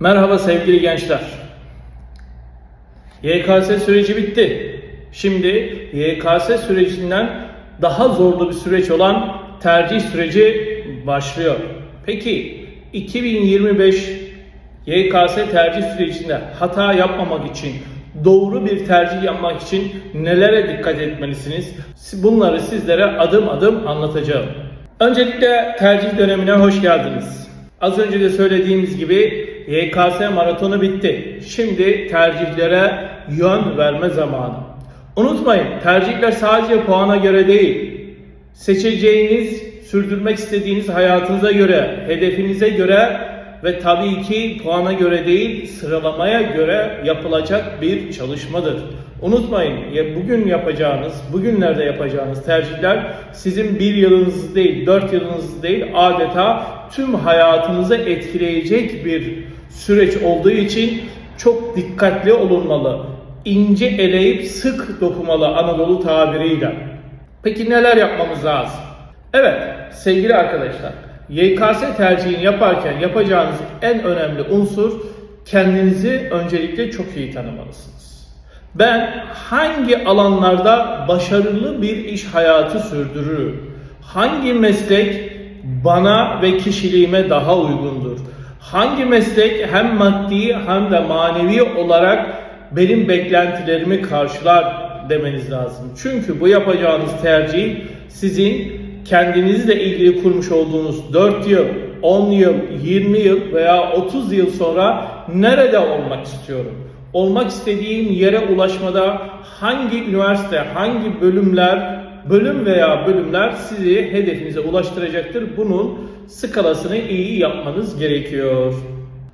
Merhaba sevgili gençler. YKS süreci bitti. Şimdi YKS sürecinden daha zorlu bir süreç olan tercih süreci başlıyor. Peki 2025 YKS tercih sürecinde hata yapmamak için, doğru bir tercih yapmak için nelere dikkat etmelisiniz? Bunları sizlere adım adım anlatacağım. Öncelikle tercih dönemine hoş geldiniz. Az önce de söylediğimiz gibi YKS maratonu bitti. Şimdi tercihlere yön verme zamanı. Unutmayın tercihler sadece puana göre değil. Seçeceğiniz, sürdürmek istediğiniz hayatınıza göre, hedefinize göre ve tabii ki puana göre değil sıralamaya göre yapılacak bir çalışmadır. Unutmayın ya bugün yapacağınız, bugünlerde yapacağınız tercihler sizin bir yılınız değil, dört yılınız değil adeta tüm hayatınızı etkileyecek bir süreç olduğu için çok dikkatli olunmalı. İnce eleyip sık dokumalı Anadolu tabiriyle. Peki neler yapmamız lazım? Evet sevgili arkadaşlar YKS tercihini yaparken yapacağınız en önemli unsur kendinizi öncelikle çok iyi tanımalısınız. Ben hangi alanlarda başarılı bir iş hayatı sürdürürüm? Hangi meslek bana ve kişiliğime daha uygundur? Hangi meslek hem maddi hem de manevi olarak benim beklentilerimi karşılar demeniz lazım. Çünkü bu yapacağınız tercih sizin kendinizle ilgili kurmuş olduğunuz 4 yıl, 10 yıl, 20 yıl veya 30 yıl sonra nerede olmak istiyorum? Olmak istediğim yere ulaşmada hangi üniversite, hangi bölümler, bölüm veya bölümler sizi hedefinize ulaştıracaktır? Bunun skalasını iyi yapmanız gerekiyor.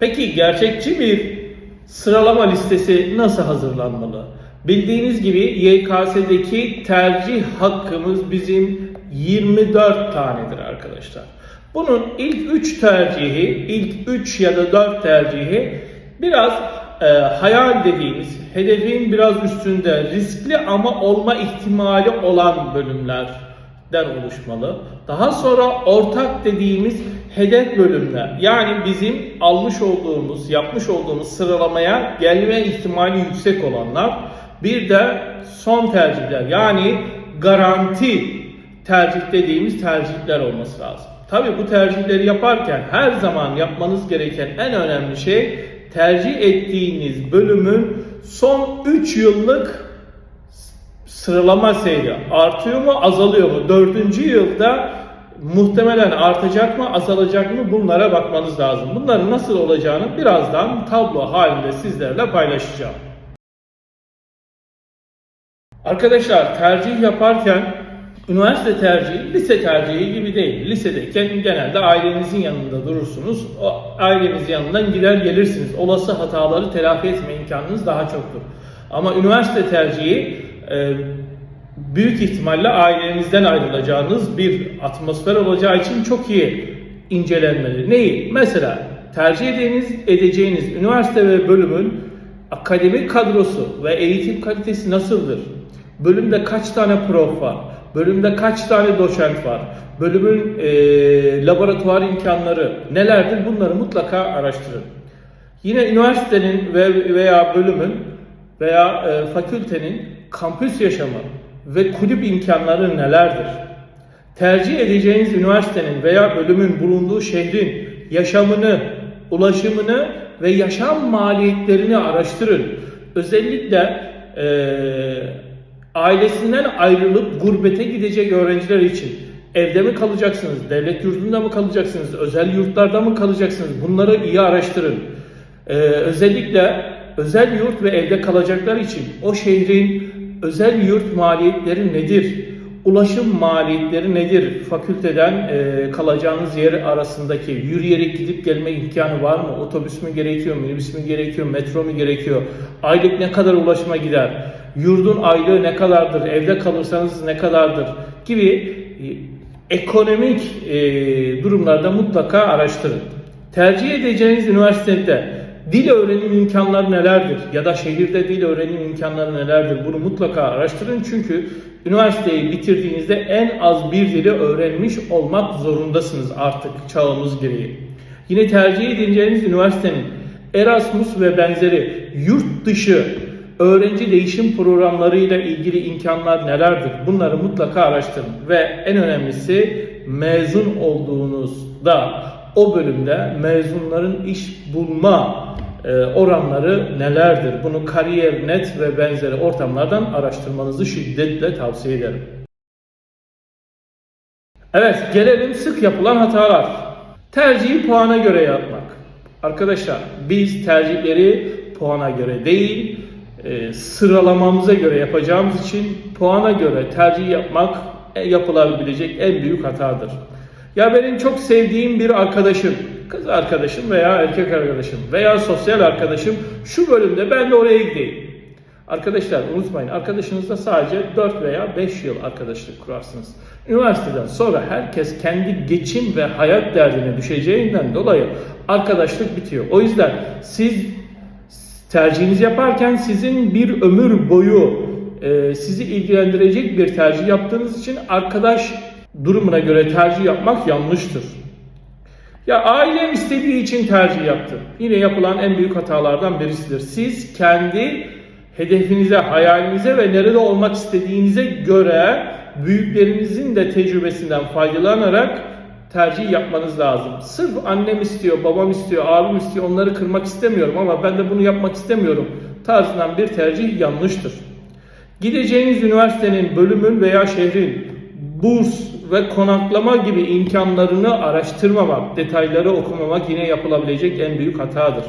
Peki gerçekçi bir sıralama listesi nasıl hazırlanmalı? Bildiğiniz gibi YKS'deki tercih hakkımız bizim 24 tanedir arkadaşlar. Bunun ilk 3 tercihi, ilk 3 ya da 4 tercihi biraz e, hayal dediğimiz, hedefin biraz üstünde, riskli ama olma ihtimali olan bölümlerden oluşmalı. Daha sonra ortak dediğimiz hedef bölümler. Yani bizim almış olduğumuz, yapmış olduğumuz sıralamaya gelme ihtimali yüksek olanlar. Bir de son tercihler yani garanti tercih dediğimiz tercihler olması lazım. Tabii bu tercihleri yaparken her zaman yapmanız gereken en önemli şey tercih ettiğiniz bölümün son 3 yıllık sıralama seyri artıyor mu azalıyor mu? Dördüncü yılda muhtemelen artacak mı azalacak mı bunlara bakmanız lazım. Bunların nasıl olacağını birazdan tablo halinde sizlerle paylaşacağım. Arkadaşlar tercih yaparken üniversite tercihi lise tercihi gibi değil. Lisedeyken genelde ailenizin yanında durursunuz. O ailenizin yanından gider gelirsiniz. Olası hataları telafi etme imkanınız daha çoktur. Ama üniversite tercihi e, büyük ihtimalle ailenizden ayrılacağınız bir atmosfer olacağı için çok iyi incelenmeli. Neyi? Mesela tercih edeceğiniz, edeceğiniz üniversite ve bölümün akademik kadrosu ve eğitim kalitesi nasıldır? Bölümde kaç tane prof var? Bölümde kaç tane doçent var? Bölümün e, laboratuvar imkanları nelerdir? Bunları mutlaka araştırın. Yine üniversitenin ve veya bölümün veya e, fakültenin kampüs yaşamı ve kulüp imkanları nelerdir? Tercih edeceğiniz üniversitenin veya bölümün bulunduğu şehrin yaşamını, ulaşımını ve yaşam maliyetlerini araştırın. Özellikle eee ailesinden ayrılıp gurbete gidecek öğrenciler için evde mi kalacaksınız, devlet yurdunda mı kalacaksınız, özel yurtlarda mı kalacaksınız? Bunları iyi araştırın. Ee, özellikle özel yurt ve evde kalacaklar için o şehrin özel yurt maliyetleri nedir? Ulaşım maliyetleri nedir? Fakülteden e, kalacağınız yer arasındaki yürüyerek gidip gelme imkanı var mı? Otobüs mü gerekiyor, minibüs mü gerekiyor, metro mu gerekiyor? Aylık ne kadar ulaşıma gider? Yurdun aylığı ne kadardır? Evde kalırsanız ne kadardır? Gibi e, ekonomik e, durumlarda mutlaka araştırın. Tercih edeceğiniz üniversitede dil öğrenim imkanları nelerdir? Ya da şehirde dil öğrenim imkanları nelerdir? Bunu mutlaka araştırın çünkü üniversiteyi bitirdiğinizde en az bir dili öğrenmiş olmak zorundasınız artık çağımız gereği. Yine tercih edeceğiniz üniversitenin Erasmus ve benzeri yurt dışı öğrenci değişim programlarıyla ilgili imkanlar nelerdir? Bunları mutlaka araştırın ve en önemlisi mezun olduğunuzda o bölümde mezunların iş bulma e, oranları nelerdir? Bunu Kariyer.net ve benzeri ortamlardan araştırmanızı şiddetle tavsiye ederim. Evet, gelelim sık yapılan hatalar. Tercihi puana göre yapmak. Arkadaşlar, biz tercihleri puana göre değil, e, sıralamamıza göre yapacağımız için puana göre tercih yapmak e, yapılabilecek en büyük hatadır. Ya benim çok sevdiğim bir arkadaşım, kız arkadaşım veya erkek arkadaşım veya sosyal arkadaşım şu bölümde ben de oraya gideyim. Arkadaşlar unutmayın arkadaşınızla sadece 4 veya 5 yıl arkadaşlık kurarsınız. Üniversiteden sonra herkes kendi geçim ve hayat derdine düşeceğinden dolayı arkadaşlık bitiyor. O yüzden siz tercihinizi yaparken sizin bir ömür boyu e, sizi ilgilendirecek bir tercih yaptığınız için arkadaş durumuna göre tercih yapmak yanlıştır. Ya ailem istediği için tercih yaptım. Yine yapılan en büyük hatalardan birisidir. Siz kendi hedefinize, hayalinize ve nerede olmak istediğinize göre büyüklerinizin de tecrübesinden faydalanarak tercih yapmanız lazım. Sırf annem istiyor, babam istiyor, abim istiyor onları kırmak istemiyorum ama ben de bunu yapmak istemiyorum tarzından bir tercih yanlıştır. Gideceğiniz üniversitenin, bölümün veya şehrin burs ve konaklama gibi imkanlarını araştırmamak, detayları okumamak yine yapılabilecek en büyük hatadır.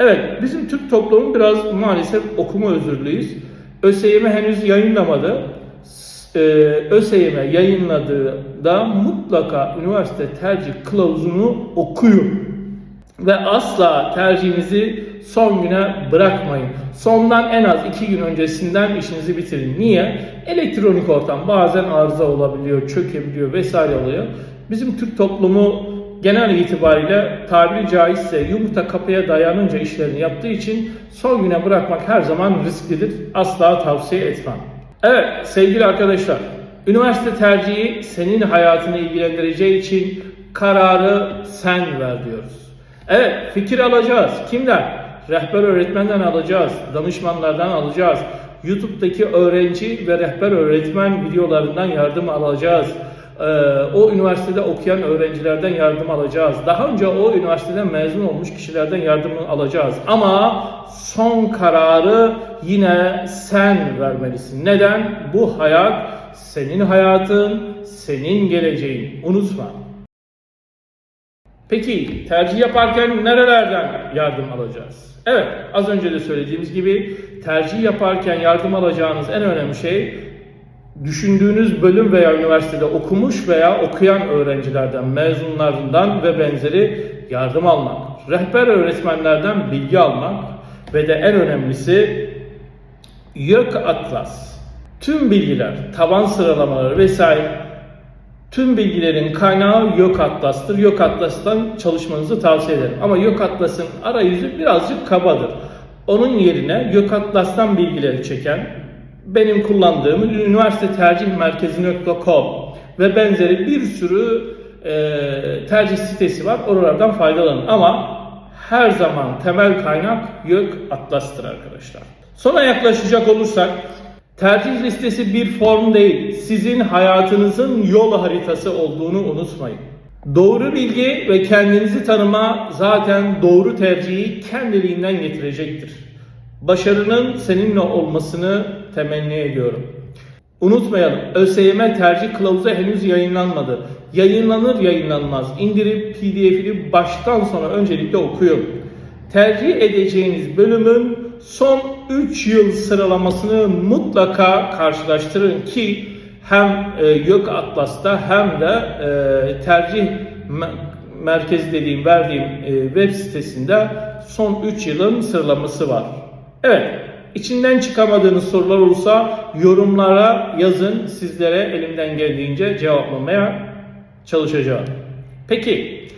Evet, bizim Türk toplumu biraz maalesef okuma özürlüyüz. ÖSYM henüz yayınlamadı. Ee, ÖSYM yayınladığında mutlaka üniversite tercih kılavuzunu okuyun. Ve asla tercihinizi son güne bırakmayın. Sondan en az iki gün öncesinden işinizi bitirin. Niye? Elektronik ortam bazen arıza olabiliyor, çökebiliyor vesaire oluyor. Bizim Türk toplumu genel itibariyle tabiri caizse yumurta kapıya dayanınca işlerini yaptığı için son güne bırakmak her zaman risklidir. Asla tavsiye etmem. Evet sevgili arkadaşlar, üniversite tercihi senin hayatını ilgilendireceği için kararı sen ver diyoruz. Evet fikir alacağız. Kimden? Rehber öğretmenden alacağız, danışmanlardan alacağız. YouTube'daki öğrenci ve rehber öğretmen videolarından yardım alacağız. Ee, o üniversitede okuyan öğrencilerden yardım alacağız. Daha önce o üniversiteden mezun olmuş kişilerden yardım alacağız. Ama son kararı yine sen vermelisin. Neden? Bu hayat senin hayatın, senin geleceğin. Unutma. Peki tercih yaparken nerelerden yardım alacağız? Evet, az önce de söylediğimiz gibi tercih yaparken yardım alacağınız en önemli şey düşündüğünüz bölüm veya üniversitede okumuş veya okuyan öğrencilerden, mezunlarından ve benzeri yardım almak, rehber öğretmenlerden bilgi almak ve de en önemlisi YÖK Atlas. Tüm bilgiler, taban sıralamaları vesaire tüm bilgilerin kaynağı YÖK Atlas'tır. YÖK Atlas'tan çalışmanızı tavsiye ederim. Ama YÖK Atlas'ın arayüzü birazcık kabadır. Onun yerine YÖK Atlas'tan bilgileri çeken benim kullandığım üniversite tercih merkezi.com ve benzeri bir sürü e, tercih sitesi var. Oralardan faydalanın. Ama her zaman temel kaynak YÖK Atlas'tır arkadaşlar. Sona yaklaşacak olursak tercih listesi bir form değil. Sizin hayatınızın yol haritası olduğunu unutmayın. Doğru bilgi ve kendinizi tanıma zaten doğru tercihi kendiliğinden getirecektir. Başarının seninle olmasını temenni ediyorum. Unutmayalım, ÖSYM tercih kılavuzu henüz yayınlanmadı. Yayınlanır yayınlanmaz indirip PDF'ini baştan sona öncelikle okuyun. Tercih edeceğiniz bölümün son 3 yıl sıralamasını mutlaka karşılaştırın ki hem e, YÖK Atlas'ta hem de e, tercih me- merkezi dediğim verdiğim e, web sitesinde son 3 yılın sıralaması var. Evet, içinden çıkamadığınız sorular olursa yorumlara yazın. Sizlere elimden geldiğince cevaplamaya çalışacağım. Peki,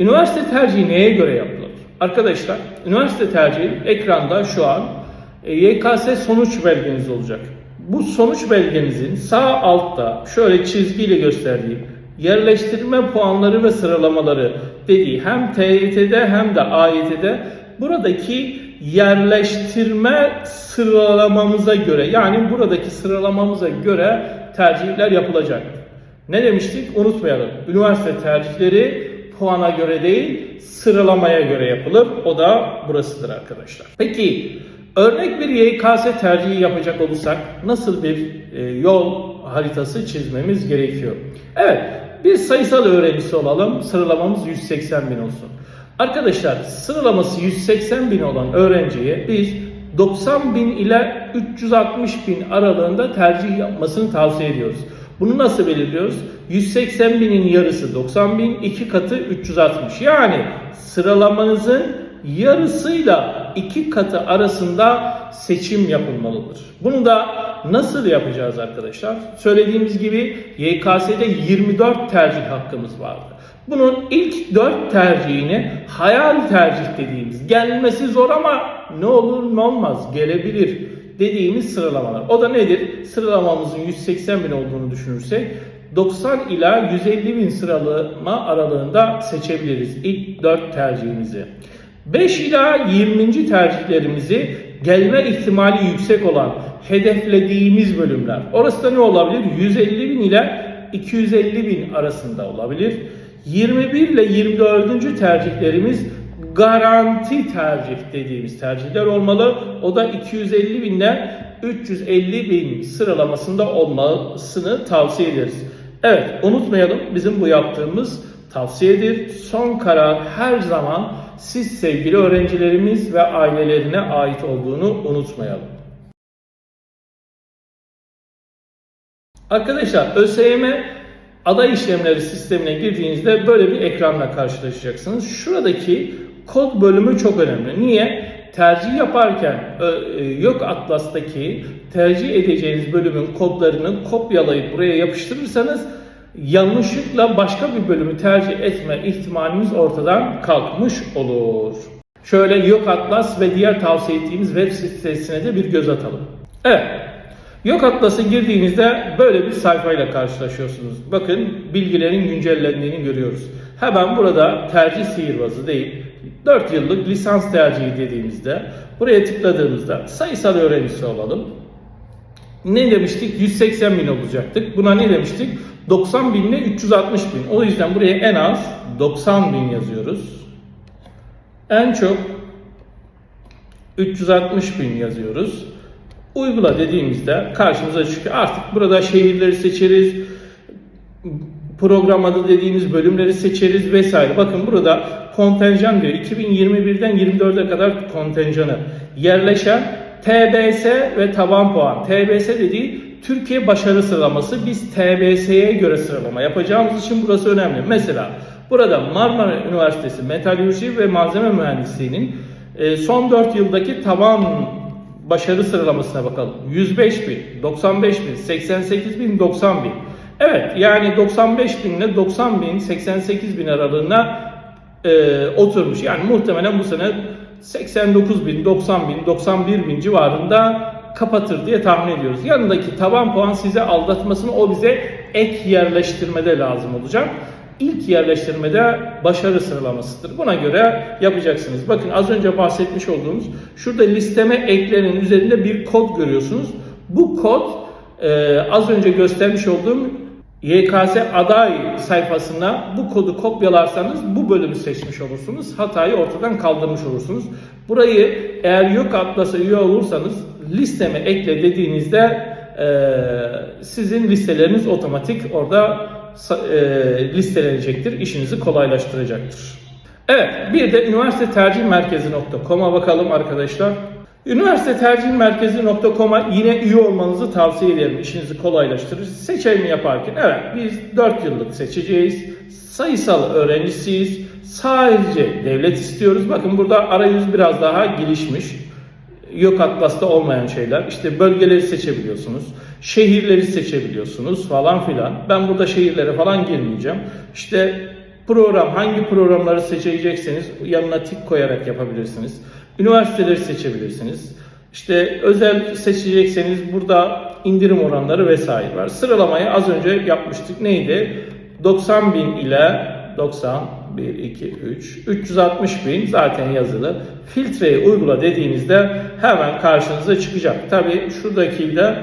üniversite tercihi neye göre yapılır? Arkadaşlar, üniversite tercihi ekranda şu an e, YKS sonuç belgeniz olacak. Bu sonuç belgenizin sağ altta şöyle çizgiyle gösterdiğim yerleştirme puanları ve sıralamaları dediği hem TYT'de hem de AYT'de buradaki yerleştirme sıralamamıza göre yani buradaki sıralamamıza göre tercihler yapılacak. Ne demiştik? Unutmayalım. Üniversite tercihleri puana göre değil, sıralamaya göre yapılır. O da burasıdır arkadaşlar. Peki, örnek bir YKS tercihi yapacak olursak nasıl bir e, yol haritası çizmemiz gerekiyor? Evet, bir sayısal öğrencisi olalım. Sıralamamız 180 bin olsun. Arkadaşlar sıralaması 180 bin olan öğrenciye biz 90 bin ile 360 bin aralığında tercih yapmasını tavsiye ediyoruz. Bunu nasıl belirliyoruz? 180 binin yarısı 90 bin, iki katı 360. Yani sıralamanızın yarısıyla iki katı arasında seçim yapılmalıdır. Bunu da nasıl yapacağız arkadaşlar? Söylediğimiz gibi YKS'de 24 tercih hakkımız vardı. Bunun ilk 4 tercihini hayal tercih dediğimiz, gelmesi zor ama ne olur ne olmaz gelebilir dediğimiz sıralamalar. O da nedir? Sıralamamızın 180 bin olduğunu düşünürsek 90 ila 150 bin sıralama aralığında seçebiliriz ilk 4 tercihimizi. 5 ila 20. tercihlerimizi gelme ihtimali yüksek olan hedeflediğimiz bölümler. Orası da ne olabilir? 150 bin ile 250 bin arasında olabilir. 21 ile 24. tercihlerimiz garanti tercih dediğimiz tercihler olmalı. O da 250 bin ile 350 bin sıralamasında olmasını tavsiye ederiz. Evet unutmayalım bizim bu yaptığımız tavsiyedir. Son karar her zaman siz sevgili öğrencilerimiz ve ailelerine ait olduğunu unutmayalım. Arkadaşlar ÖSYM aday işlemleri sistemine girdiğinizde böyle bir ekranla karşılaşacaksınız. Şuradaki kod bölümü çok önemli. Niye? Tercih yaparken e, yok Atlas'taki tercih edeceğiniz bölümün kodlarını kopyalayıp buraya yapıştırırsanız yanlışlıkla başka bir bölümü tercih etme ihtimaliniz ortadan kalkmış olur. Şöyle Yok Atlas ve diğer tavsiye ettiğimiz web sitesine de bir göz atalım. Evet. Yok Atlas'a girdiğinizde böyle bir sayfayla karşılaşıyorsunuz. Bakın bilgilerin güncellendiğini görüyoruz. Hemen burada tercih sihirbazı değil, 4 yıllık lisans tercihi dediğimizde buraya tıkladığımızda sayısal öğrencisi olalım. Ne demiştik? 180 bin olacaktık. Buna ne demiştik? 90 bin ile 360 bin. O yüzden buraya en az 90 bin yazıyoruz. En çok 360 bin yazıyoruz. Uygula dediğimizde karşımıza çıkıyor. Artık burada şehirleri seçeriz. Program adı dediğimiz bölümleri seçeriz vesaire. Bakın burada kontenjan diyor. 2021'den 24'e kadar kontenjanı. Yerleşen TBS ve taban puan. TBS dediği Türkiye başarı sıralaması. Biz TBS'ye göre sıralama yapacağımız için burası önemli. Mesela burada Marmara Üniversitesi Metalürji ve Malzeme Mühendisliği'nin e, son 4 yıldaki taban başarı sıralamasına bakalım. 105 bin, 95 bin, 88 bin, 90 bin. Evet yani 95 bin ile 90 bin, 88 bin aralığına e, oturmuş. Yani muhtemelen bu sene 89 bin, 90 bin, 91 bin civarında kapatır diye tahmin ediyoruz. Yanındaki taban puan size aldatmasını o bize ek yerleştirmede lazım olacak. İlk yerleştirmede başarı sıralamasıdır. Buna göre yapacaksınız. Bakın az önce bahsetmiş olduğumuz şurada listeme eklenin üzerinde bir kod görüyorsunuz. Bu kod e, az önce göstermiş olduğum YKS aday sayfasına bu kodu kopyalarsanız bu bölümü seçmiş olursunuz. Hatayı ortadan kaldırmış olursunuz. Burayı eğer yok Atlas'a üye olursanız listeme ekle dediğinizde e, sizin listeleriniz otomatik orada e, listelenecektir. İşinizi kolaylaştıracaktır. Evet bir de üniversite tercih merkezi.com'a bakalım arkadaşlar. Üniversite tercih merkezi.com'a yine üye olmanızı tavsiye ederim. İşinizi kolaylaştırır. Seçimi yaparken evet biz 4 yıllık seçeceğiz. Sayısal öğrencisiyiz. Sadece devlet istiyoruz. Bakın burada arayüz biraz daha gelişmiş. Yok Atlas'ta olmayan şeyler. İşte bölgeleri seçebiliyorsunuz. Şehirleri seçebiliyorsunuz falan filan. Ben burada şehirlere falan girmeyeceğim. İşte program hangi programları seçecekseniz yanına tik koyarak yapabilirsiniz. Üniversiteleri seçebilirsiniz. İşte özel seçecekseniz burada indirim oranları vesaire var. Sıralamayı az önce yapmıştık. Neydi? 90 bin ile 90 1, 2, 3, 360 bin zaten yazılı. Filtreyi uygula dediğinizde hemen karşınıza çıkacak. Tabi şuradaki de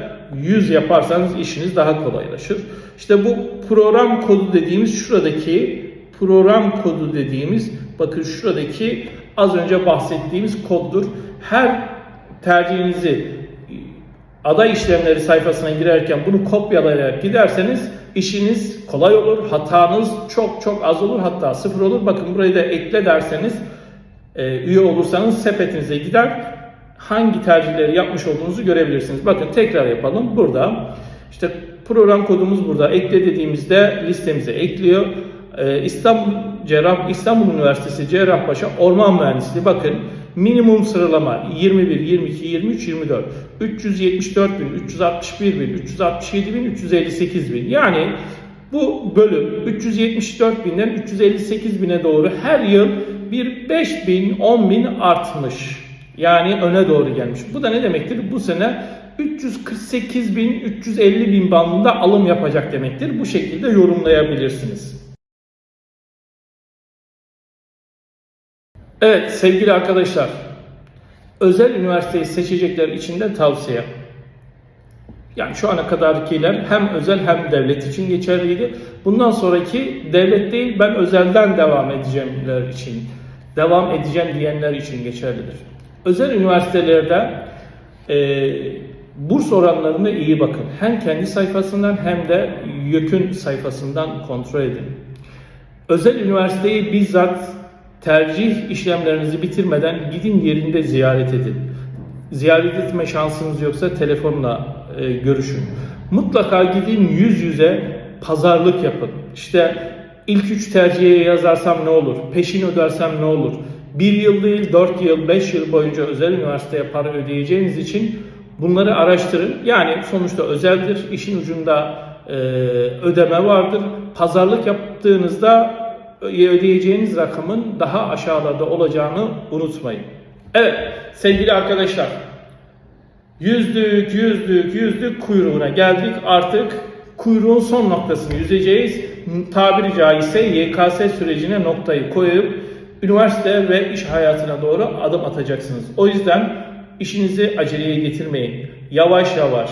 100 yaparsanız işiniz daha kolaylaşır. İşte bu program kodu dediğimiz şuradaki program kodu dediğimiz bakın şuradaki az önce bahsettiğimiz koddur. Her tercihinizi aday işlemleri sayfasına girerken bunu kopyalayarak giderseniz işiniz kolay olur. Hatanız çok çok az olur hatta sıfır olur. Bakın burayı da ekle derseniz e, üye olursanız sepetinize gider hangi tercihleri yapmış olduğunuzu görebilirsiniz. Bakın tekrar yapalım. Burada işte program kodumuz burada. Ekle dediğimizde listemize ekliyor. Ee, İstanbul Cerrah İstanbul Üniversitesi Cerrahpaşa Orman Mühendisliği bakın minimum sıralama 21, 22, 23, 24, 374 bin, 361 bin, 367 bin, 358 bin. Yani bu bölüm 374 binden 358 bine doğru her yıl bir 5 bin, 10 bin artmış. Yani öne doğru gelmiş. Bu da ne demektir? Bu sene 348 bin, 350 bin bandında alım yapacak demektir. Bu şekilde yorumlayabilirsiniz. Evet sevgili arkadaşlar, özel üniversiteyi seçecekler için de tavsiye. Yani şu ana kadarkiler hem özel hem devlet için geçerliydi. Bundan sonraki devlet değil ben özelden devam edeceğimler için, devam edeceğim diyenler için geçerlidir. Özel üniversitelerde e, burs oranlarına iyi bakın. Hem kendi sayfasından hem de YÖK'ün sayfasından kontrol edin. Özel üniversiteyi bizzat tercih işlemlerinizi bitirmeden gidin yerinde ziyaret edin. Ziyaret etme şansınız yoksa telefonla e, görüşün. Mutlaka gidin yüz yüze pazarlık yapın. İşte ilk üç tercihe yazarsam ne olur? Peşin ödersem ne olur? Bir yıl değil, dört yıl, beş yıl boyunca özel üniversiteye para ödeyeceğiniz için bunları araştırın. Yani sonuçta özeldir, işin ucunda e, ödeme vardır. Pazarlık yaptığınızda ödeyeceğiniz rakamın daha aşağılarda olacağını unutmayın. Evet sevgili arkadaşlar yüzdük yüzdük yüzdük kuyruğuna geldik artık kuyruğun son noktasını yüzeceğiz. Tabiri caizse YKS sürecine noktayı koyup üniversite ve iş hayatına doğru adım atacaksınız. O yüzden işinizi aceleye getirmeyin. Yavaş yavaş,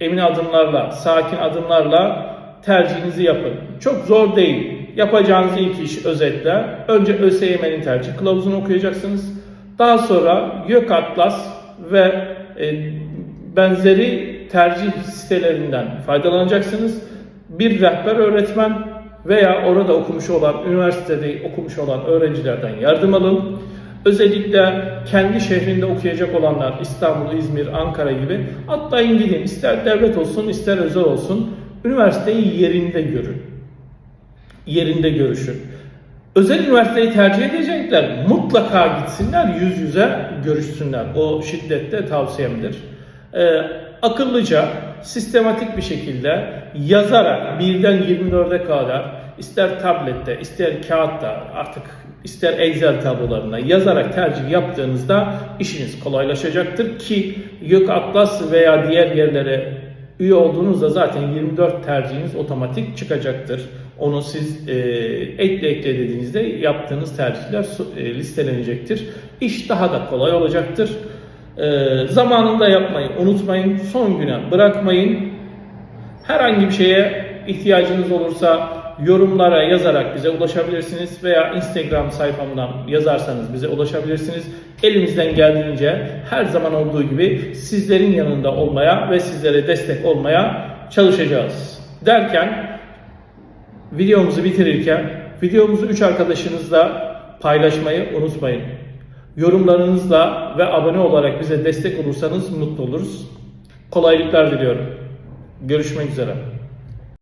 emin adımlarla, sakin adımlarla tercihinizi yapın. Çok zor değil. Yapacağınız ilk iş özetle. Önce ÖSYM'nin tercih kılavuzunu okuyacaksınız. Daha sonra YÖK Atlas ve e, benzeri tercih sitelerinden faydalanacaksınız. Bir rehber öğretmen veya orada okumuş olan, üniversitede okumuş olan öğrencilerden yardım alın. Özellikle kendi şehrinde okuyacak olanlar İstanbul, İzmir, Ankara gibi atlayın gidin. İster devlet olsun ister özel olsun üniversiteyi yerinde görün. Yerinde görüşün. Özel üniversiteyi tercih edecekler. Mutlaka gitsinler yüz yüze görüşsünler. O şiddette tavsiyemdir. Ee, akıllıca, sistematik bir şekilde yazarak birden 24'e kadar ister tablette, ister kağıtta artık ister Excel tablolarına yazarak tercih yaptığınızda işiniz kolaylaşacaktır ki YÖK Atlas veya diğer yerlere üye olduğunuzda zaten 24 tercihiniz otomatik çıkacaktır. Onu siz e, ekle ekle dediğinizde yaptığınız tercihler e, listelenecektir. İş daha da kolay olacaktır. E, zamanında yapmayı unutmayın. Son güne bırakmayın. Herhangi bir şeye ihtiyacınız olursa yorumlara yazarak bize ulaşabilirsiniz veya Instagram sayfamdan yazarsanız bize ulaşabilirsiniz. Elimizden geldiğince her zaman olduğu gibi sizlerin yanında olmaya ve sizlere destek olmaya çalışacağız. Derken videomuzu bitirirken videomuzu 3 arkadaşınızla paylaşmayı unutmayın. Yorumlarınızla ve abone olarak bize destek olursanız mutlu oluruz. Kolaylıklar diliyorum. Görüşmek üzere.